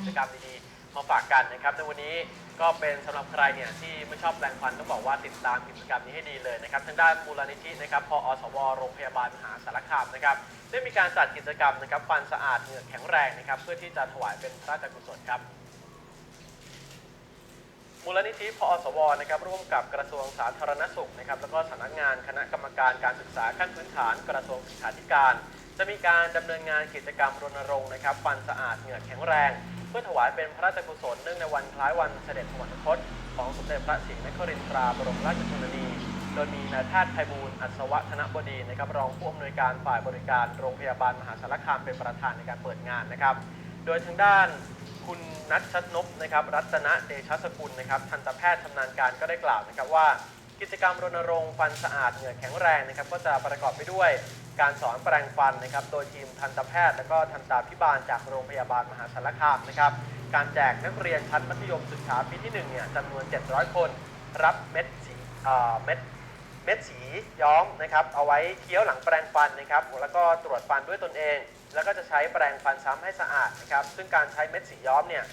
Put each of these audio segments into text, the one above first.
กิจกรรมดีๆมาฝากกันนะครับในวันนี้ก็เป็นสำหรับใครเนี่ยที่ไม่ชอบแปลงฟันต้องบอกว่าติดตามกิจกรรมนี้ให้ดีเลยนะครับทางด้านมูลนิธินะครับพอสวโรงพยาบาลมหาสารคามนะครับได้มีการจัดกิจกรรมนะครับฟันสะอาดเหงือกแข็งแรงนะครับเพื่อที่จะถวายเป็นพระราชกุศลครับมูลนิธิพอสวนะครับร่วมกับกระทรวงสาธารณสุขนะครับแล้วก็สำนักงานคณะกรรมการการศึกษาขั้นพื้นฐานกระทรวงศึกษาธิการ จะมีการดำเนินงานกิจกรรมรณรงค์นะครับฟันสะอาดเหงือกแข็งแรง เพื่อถวายเป็นพระราชกุศลเนื่องในวันคล้ายวันเสด็จสวรรคต ของสมเด็จพระศรีนครินทราบรมราชชนนี โดยมีนายแพทย์ไพบูลย์อัศวะธนบดีนะครับรองผู้อำนวยการฝ่ายบริการโรงพยาบาลมหาสารคามเป็นประธานในการเปิดงานนะครับ โดยทางด้านคุณนัทชัดนพนะครับรัตนเดชสกุลนะครับทันตแพทย์ชำนาญการก็ได้กล่าวนะครับว่ากิจกรรมรณรงค์ฟันสะอาดเหงือแข็งแรงนะครับก็จะประกอบไปด้วย การสอนแปรงฟันนะครับ โดยทีมทันตแพทย์ และก็ทันตาพิบาลจากโรงพยาบาลมหาสารคามนะครับ การแจกนักเรียนชั้นมัธยมศึกษาปีที่1เนี่ยจำนวน 700 คน รับเม็ดสีเม็ดเม็ดสีย้อมนะครับ เอาไว้เคี้ยวหลังแปรงฟันนะครับ แล้วก็ตรวจฟันด้วยตนเอง แล้วก็จะใช้แปรงฟันซ้ำให้สะอาดนะครับ ซึ่งการใช้เม็ดสีย้อมเนี่ย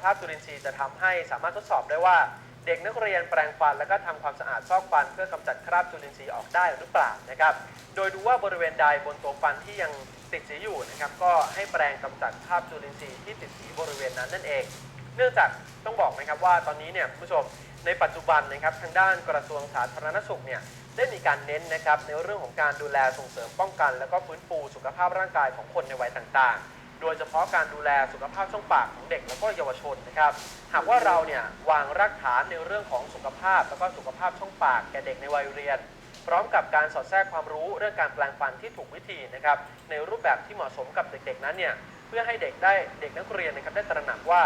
คราบจุลินทรีย์จะทำให้สามารถทดสอบได้ว่า เด็กนักเรียนแปรงฟัน แล้วก็ทำความสะอาดซอกฟัน เพื่อกำจัดคราบจุลินทรีย์ออกได้หรือเปล่านะครับ โดยดูว่าบริเวณใดบนตัวฟันที่ยังติดสีอยู่นะครับ ก็ให้แปรงกำจัดคราบจุลินทรีย์ที่ติดสีบริเวณนั้นนั่นเอง เนื่องจากต้องบอกนะครับว่าตอนนี้เนี่ยผู้ชมในปัจจุบันนะครับทางด้านกระทรวงสาธารณสุขเนี่ยได้มีการเน้นนะครับในเรื่องของการดูแลส่งเสริมป้องกัน แล้วก็ฟื้นฟูสุขภาพร่างกายของคนในวัยต่างๆ โดยเฉพาะการดูแลสุขภาพช่องปากของเด็กแล้วก็เยาวชนนะครับ หากว่าเราเนี่ยวางรากฐานในเรื่องของสุขภาพ แล้วก็สุขภาพช่องปากแก่เด็กในวัยเรียน พร้อมกับการสอดแทรกความรู้เรื่องการแปลงฟันที่ถูกวิธีนะครับในรูปแบบที่เหมาะสมกับเด็กๆนั้นเนี่ยเพื่อให้เด็กได้เด็กนักเรียนนะครับได้ตระหนักว่า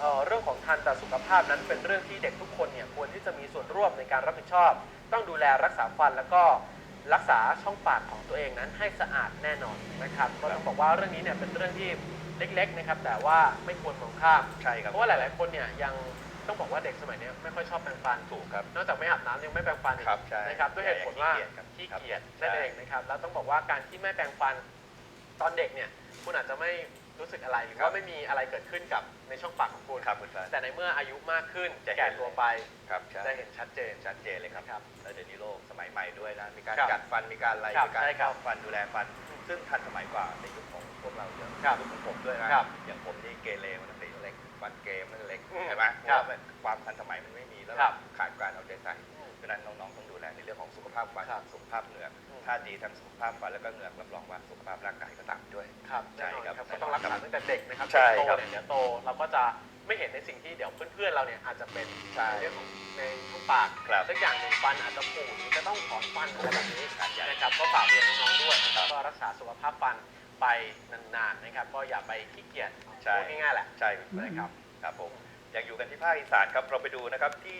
เออเรื่องของทันตสุขภาพนั้นเป็นเรื่องที่เด็กทุกคนเนี่ยควรที่จะมีส่วนร่วมในการรับผิดชอบ ต้องดูแลรักษาฟันแล้วก็ รักษาช่องปากของตัวเองนั้นให้สะอาดแน่นอนนะครับก็ต้องบอกว่าเรื่องนี้เนี่ยเป็นเรื่องที่เล็กๆนะครับแต่ว่าไม่ควรมองข้ามใช่ครับ เพราะว่าหลาย ๆ คนเนี่ยยังต้องบอกว่าเด็กสมัยเนี้ยไม่ค่อยชอบแปรงฟันถูกครับนอกจากไม่อาบน้ำยังไม่แปรงฟันอีกครับใช่นะครับด้วยเหตุผลว่าขี้ขี้เกียจครับเกียจนั่นใช่เองนะครับแล้วต้องบอกว่าการที่ไม่แปรงฟันตอนเด็กเนี่ยคุณอาจจะไม่ รู้สึกอะไรหรือครับว่าไม่มีอะไรเกิดขึ้นกับในช่องปากของคุณครับคุณฟ้าแต่ในเมื่ออายุมากขึ้นจะเห็นแก่ตัวไปครับใช่จะเห็นชัดเจน ชัดเจนเลยครับครับแล้วเดี๋ยวนี้โลกสมัยใหม่ด้วยนะมีการครับจัดฟันมีการอะไรครับมีการใช่ครับ เข้าฟันดูแลฟัน ซึ่งทันสมัยกว่าในยุคของพวกเราเยอะ ครับยุคของผมด้วยนะครับอย่างผมนี่เกเรมันตั้งแต่เล็กฟันเกมมันเล็กอืมใช่ไหมเพครัราะบว่ามันความทันสมัยมันไม่มีแล้วครับขาดการเอาใจใส่เพราะฉะนั้นน้องๆต้องดูแลในเรื่องของสุขภาพฟันครับสุขภาพเหงือกอืมถ้าดีทั้งสุขภาพฟันแล้วก็เหงือกรับรองว่าสุขภาพร่างกายก็ตามด้วยครับใช่แน่นอนครับครับก็ต้องรักษาตั้งแต่เด็กนะครับใช่โตครับเนี่ยเดี๋ยวโตเราก็จะไม่เห็นในสิ่งที่เดี๋ยวเพื่อนๆเราเนี่ยอาจจะเป็นใช่ในเรื่องของในช่องปากครับสักอย่างหนึ่งฟันอาจจะปูดหรือจะต้องถอนฟันอะไรแบบนี้ครับใช่นะครับก็ฝากเรียนน้องๆด้วยครับก็รักษาสุขภาพฟัน ไปนานๆนะครับก็อย่าไปขี้เกียจใช่พูดง่ายๆแหละ ใช่ครับนะครับครับผมอยากอยู่กันที่ภาคอีสานครับเราไปดูนะครับที่